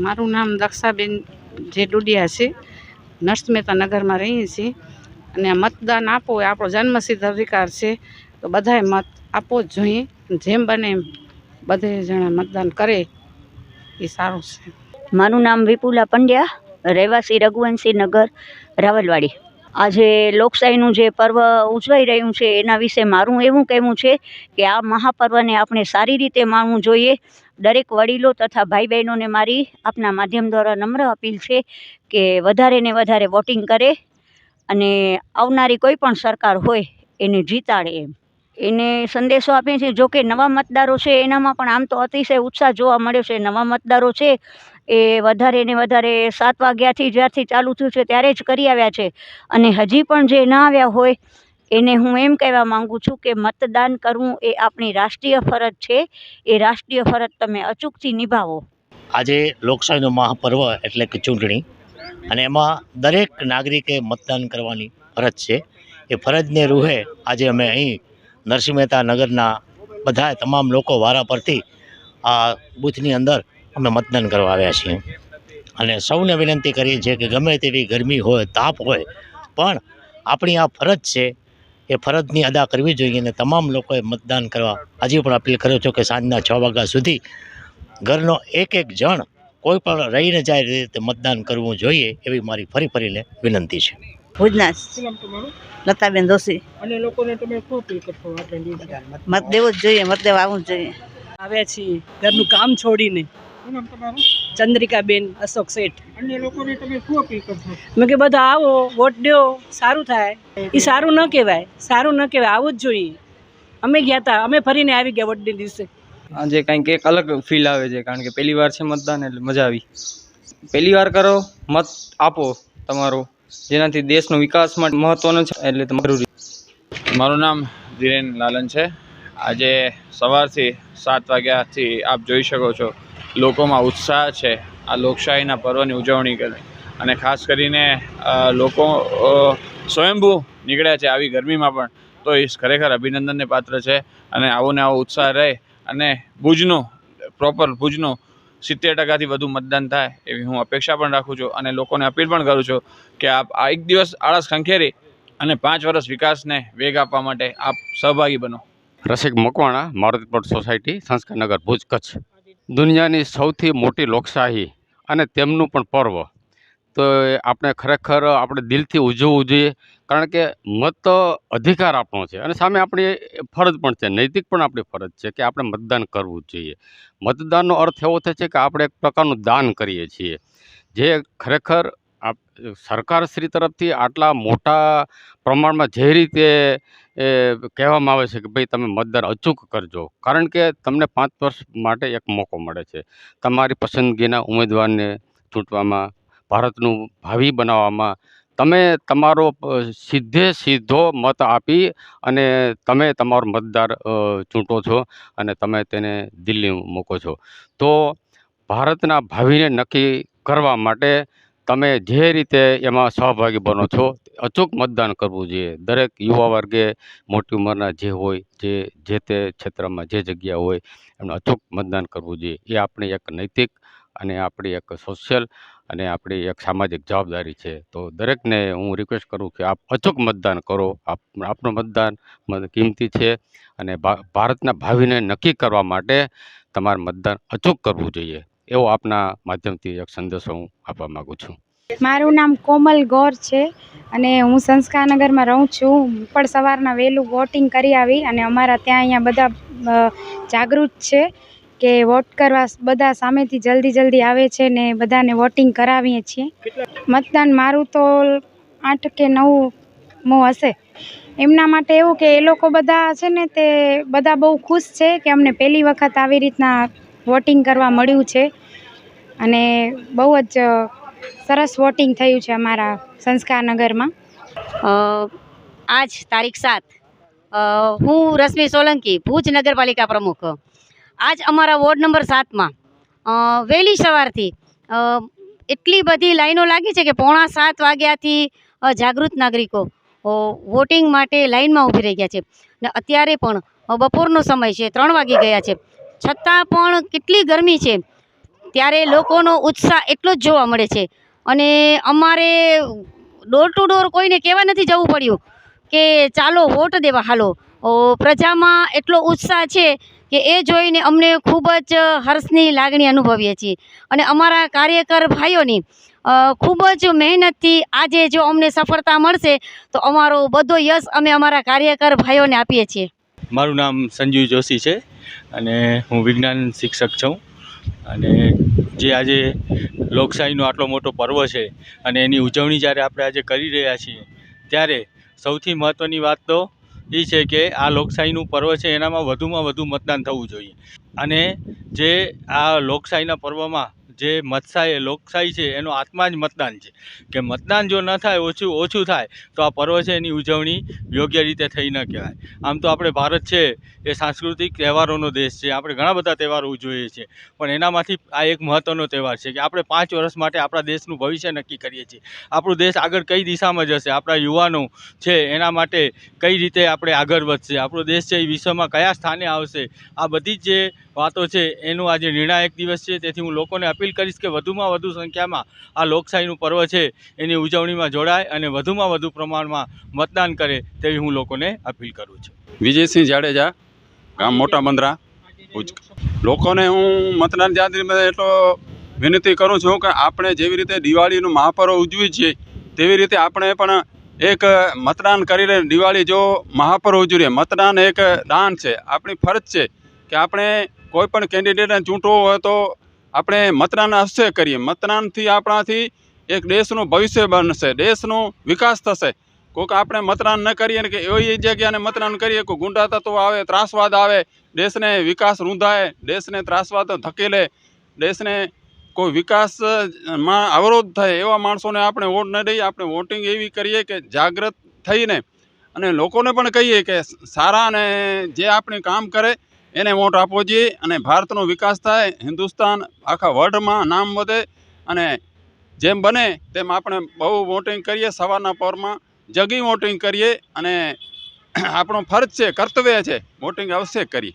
મારું? નામ દક્ષાબેન જે ડુડિયા છે. નર્સ મહેતા નગરમાં રહીએ છીએ. અને મતદાન આપો એ આપણો જન્મસિદ્ધ અધિકાર છે. તો બધાએ મત આપવો જ જોઈએ. જેમ બને એમ બધે જણા મતદાન કરે. એ સારું છે. મારું નામ વિપુલા પંડ્યા. રહેવાસી રઘુવંશી નગર રાવલવાડી. આજે લોકશાહીનું જે પર્વ ઉજવાઈ રહ્યું છે, એના વિશે મારું એવું કહેવું છે કે આ મહાપર્વને આપણે સારી રીતે માણવું જોઈએ. દરેક વડીલો તથા ભાઈ બહેનોને મારી આપના માધ્યમ દ્વારા નમ્ર અપીલ છે કે વધારે ને વધારે વોટિંગ કરે અને આવનારી કોઈ પણ સરકાર હોય એને જીતાડે એમ. એને સંદેશો આપીએ છીએ. જોકે નવા મતદારો છે, એનામાં પણ આમ તો અતિશય ઉત્સાહ જોવા મળ્યો છે. નવા મતદારો છે, એ વધારે ને વધારે સાત વાગ્યાથી જ્યારથી ચાલુ થયું છે, ત્યારે જ કરી આવ્યા છે. અને હજી પણ જે ના આવ્યા હોય, એને હું એમ કહેવા માગું છું કે મતદાન કરવું એ આપણી રાષ્ટ્રીય ફરજ છે. એ રાષ્ટ્રીય ફરજ તમે અચૂકથી નિભાવો. આજે લોકશાહીનું મહાપર્વ એટલે કે ચૂંટણી, અને એમાં દરેક નાગરિકે મતદાન કરવાની ફરજ છે. એ ફરજને રૂહે આજે અમે અહીં નરસિંહ મહેતા નગરના બધા તમામ લોકો વારા પરથી આ બૂથની અંદર અમે મતદાન કરવા આવ્યા છીએ. અને સૌને વિનંતી કરીએ છીએ કે ગમે તેવી ગરમી હોય, તાપ હોય, પણ આપણી આ ફરજ છે, એ ફરજની અદા કરવી જોઈએ અને તમામ લોકોએ મતદાન કરવા. હજી પણ અપીલ કર્યો છું કે સાંજના છ વાગ્યા સુધી ઘરનો એક એક જણ કોઈ પણ રહીને જાય રીતે મતદાન કરવું જોઈએ એવી મારી ફરી ફરીને વિનંતી છે. ભુજના લતાબેન જોશી. અને લોકોને તમે શું કરશો મત દેવો જ જોઈએ મત દેવા આવવું જ જોઈએ. આવ્યા છીએ ઘરનું કામ છોડીને. ચંદ્રિકાબેન અશોક શેઠ. અન્ય લોકોને તમે શું અપીલ કરશો મેં કે બધા આવો વોટ દો સારું થાય. એ સારું ન કહેવાય સારું ન કહેવાય આવું જ જોઈએ. અમે ગયા હતા અમે ફરીને આવી ગયા વોટને દિવસે. આજે કંઈક એક અલગ ફીલ આવે છે કારણ કે પહેલી વાર છે મતદાન એટલે મજા આવી. પહેલી વાર કરો મત આપો તમારો. જેનાથી દેશનો વિકાસ માટે મહત્વનો છે એટલે જરૂરી. મારું નામ ધીરેન લાલન છે. આજે સવારથી સાત વાગ્યાથી આપ જોઈ શકો છો, લોકોમાં ઉત્સાહ છે. આ લોકશાહીના પર્વની ઉજવણી કરે. અને ખાસ કરીને લોકો સ્વયંભૂ નીકળ્યા છે આવી ગરમીમાં પણ. તો એ ખરેખર અભિનંદનને પાત્ર છે. અને આવો ને આવો ઉત્સાહ રહે. અને ભુજનો, પ્રોપર ભુજનો સિત્તેર ટકાથી વધુ મતદાન થાય એવી હું અપેક્ષા પણ રાખું છું અને લોકોને અપીલ પણ કરું છું કે આપ આ એક દિવસ આળસ ખંખેરી અને પાંચ વર્ષ વિકાસને વેગ આપવા માટે આપ સહભાગી બનો. રસિક મકવાણા મારુતિપટ સોસાયટી, સંસ્કારનગર, ભુજ, કચ્છ. દુનિયાની સૌથી મોટી લોકશાહી અને તેમનું પણ પર્વ તો આપણે ખરેખર આપણે દિલથી ઉજવવું જોઈએ. કારણ કે મત અધિકાર આપણો છે અને સામે આપણી ફરજ પણ છે. નૈતિક પણ આપણી ફરજ છે કે આપણે મતદાન કરવું જોઈએ. મતદાનનો અર્થ એવો થાય છે કે આપણે એક પ્રકારનું દાન કરીએ છીએ. જે ખરેખર આપ, સરકારશ્રી તરફથી આટલા મોટા પ્રમાણમાં જે રીતે એ કહેવામાં આવે છે કે ભાઈ તમે મતદાન અચૂક કરજો. કારણ કે તમને પાંચ વર્ષ માટે એક મોકો મળે છે. તમારી પસંદગીના ઉમેદવારને ચૂંટવામાં ભારતનું ભાવિ બનાવવામાં. તમે તમારો સીધે સીધો મત આપી અને તમે તમારો મતદાર ચૂંટો છો અને તમે તેને દિલ્હી મૂકો છો. તો ભારતના ભાવિને નક્કી કરવા માટે તમે જે રીતે એમાં સહભાગી બનો છો, અચૂક મતદાન કરવું જોઈએ. દરેક યુવા વર્ગે મોટી ઉંમરના જે હોય, જે જે તે ક્ષેત્રમાં, જે જગ્યા હોય, એમને અચૂક મતદાન કરવું જોઈએ. એ આપણે એક નૈતિક અને આપણી એક સોશિયલ અને આપણી એક સામાજિક જવાબદારી છે. તો દરેકને હું રિક્વેસ્ટ કરું કે આપ અચૂક મતદાન કરો. આપ, આપનું મતદાન મત કિંમતી છે અને ભારતના ભાવિને નક્કી કરવા માટે તમારે મતદાન અચૂક કરવું જોઈએ. એવો આપના માધ્યમથી એક સંદેશો હું આપવા માગું છું. મારું નામ કોમલ ગોર છે અને હું સંસ્કારનગરમાં રહું છું. હું પણ સવારના વહેલું વોટિંગ કરી આવી અને અમારા ત્યાં અહીંયા બધા જાગૃત છે. કે વોટ કરવા બધા સામેથી જલ્દી જલ્દી આવે છે ને બધાને વોટિંગ કરાવીએ છીએ. મતદાન મારું તો આઠ કે નવ મો હશે. એમના માટે એવું કે એ લોકો બધા છે ને તે બધા બહુ ખુશ છે કે અમને પહેલી વખત આવી રીતના વોટિંગ કરવા મળ્યું છે. અને બહુ જ સરસ વોટિંગ થયું છે અમારા સંસ્કારનગરમાં આજ તારીખ સાત. હું રશ્મિ સોલંકી, ભુજ નગરપાલિકા પ્રમુખ. આજ અમારા વોર્ડ નંબર સાતમાં. વહેલી સવારથી એટલી બધી લાઈનો લાગી છે કે પોણા સાત વાગ્યાથી જાગૃત નાગરિકો વોટિંગ માટે લાઈનમાં ઊભી રહી ગયા છે. ને અત્યારે પણ બપોરનો સમય છે, ત્રણ વાગી ગયા છે. છતાં પણ કેટલી ગરમી છે. ત્યારે લોકોનો ઉત્સાહ એટલો જ જોવા મળે છે. અને અમારે ડોર ટુ ડોર કોઈને કહેવા નથી જવું પડ્યું કે ચાલો વોટ દેવા હાલો. પ્રજામાં એટલો ઉત્સાહ છે કે એ જોઈને અમને ખૂબ જ હર્ષની લાગણી અનુભવીએ છીએ. અને અમારા કાર્યકર ભાઈઓની ખૂબ જ મહેનતથી આજે જો અમને સફળતા મળશે, તો અમારો બધો યશ અમે અમારા કાર્યકર ભાઈઓને આપીએ છીએ. મારું નામ સંજીવ જોશી છે અને હું વિજ્ઞાન શિક્ષક છું. અને જે આજે લોકશાહીનો આટલો મોટો પર્વ છે અને એની ઉજવણી જ્યારે આપણે આજે કરી રહ્યા છીએ, ત્યારે સૌથી મહત્ત્વની વાત તો એ છે કે આ લોકશાહીનું પર્વ છે, એનામાં વધુમાં વધુ મતદાન થવું જોઈએ. અને જે આ લોકશાહીના પર્વમાં જે મતશાહી લોકશાહી છે, એનો આત્મા જ મતદાન છે. કે મતદાન જો ન થાય, ઓછું ઓછું થાય, તો આ પર્વ છે એની ઉજવણી યોગ્ય રીતે થઈ ન કહેવાય. આમ તો આપણે ભારત છે એ સાંસ્કૃતિક તહેવારોનો દેશ છે, આપણે ઘણા બધા તહેવારો ઉજવીએ છીએ. પણ એનામાંથી આ એક મહત્ત્વનો તહેવાર છે કે આપણે પાંચ વર્ષ માટે આપણા દેશનું ભવિષ્ય નક્કી કરીએ છીએ. આપણો દેશ આગળ કઈ દિશામાં જશે, આપણા યુવાનો છે એના માટે કઈ રીતે આપણે આગળ વધશે, આપણો દેશ છે એ વિશ્વમાં કયા સ્થાને આવશે, આ બધી જ જે વાતો છે, એનું આજે નિર્ણાયક દિવસ છે. તેથી હું લોકોને અપીલ કરીશ કે વધુમાં વધુ સંખ્યામાં આ લોકશાહીનું પર્વ છે, એની ઉજવણીમાં જોડાય અને વધુમાં વધુ પ્રમાણમાં મતદાન કરે તેવી હું લોકોને અપીલ કરું છું. વિજયસિંહ જાડેજા, ગામ મોટા બંદરા લોકોને હું મતદાન જાગૃતિ એટલો વિનંતી કરું છું કે આપણે જેવી રીતે દિવાળીનું મહાપર્વ ઉજવીએ છીએ તેવી રીતે આપણે પણ એક મતદાન કરીને દિવાળી જો મહાપર્વ ઉજવીએ. મતદાન એક દાન છે, આપણી ફરજ છે કે આપણે કોઈ પણ કેન્ડિડેટને ચૂંટવો હોય તો આપણે મતદાન અવશ્ય કરીએ. મતદાનથી આપણાથી એક દેશનું ભવિષ્ય બનશે, દેશનો વિકાસ થશે. કોઈક આપણે મતદાન ન કરીએ કે એવી જગ્યાને મતદાન કરીએ, કોઈ ગુંડા તત્વો આવે, ત્રાસવાદ આવે, દેશને વિકાસ રૂંધાય, દેશને ત્રાસવાદ ધકેલે, દેશને કોઈ વિકાસમાં અવરોધ થાય એવા માણસોને આપણે વોટ ન દઈએ. આપણે વોટિંગ એવી કરીએ કે જાગૃત થઈને અને લોકોને પણ કહીએ કે સારા અને જે આપણે કામ કરે એને વોટ આપવો જોઈએ અને ભારતનો વિકાસ થાય, હિન્દુસ્તાન આખા વર્લ્ડમાં નામ વધે અને જેમ બને તેમ આપણે બહુ વોટિંગ કરીએ, સવારના પરમાં જગી વોટિંગ કરીએ અને આપણો ફરજ છે, કર્તવ્ય છે વોટિંગ અવશ્ય કરીએ.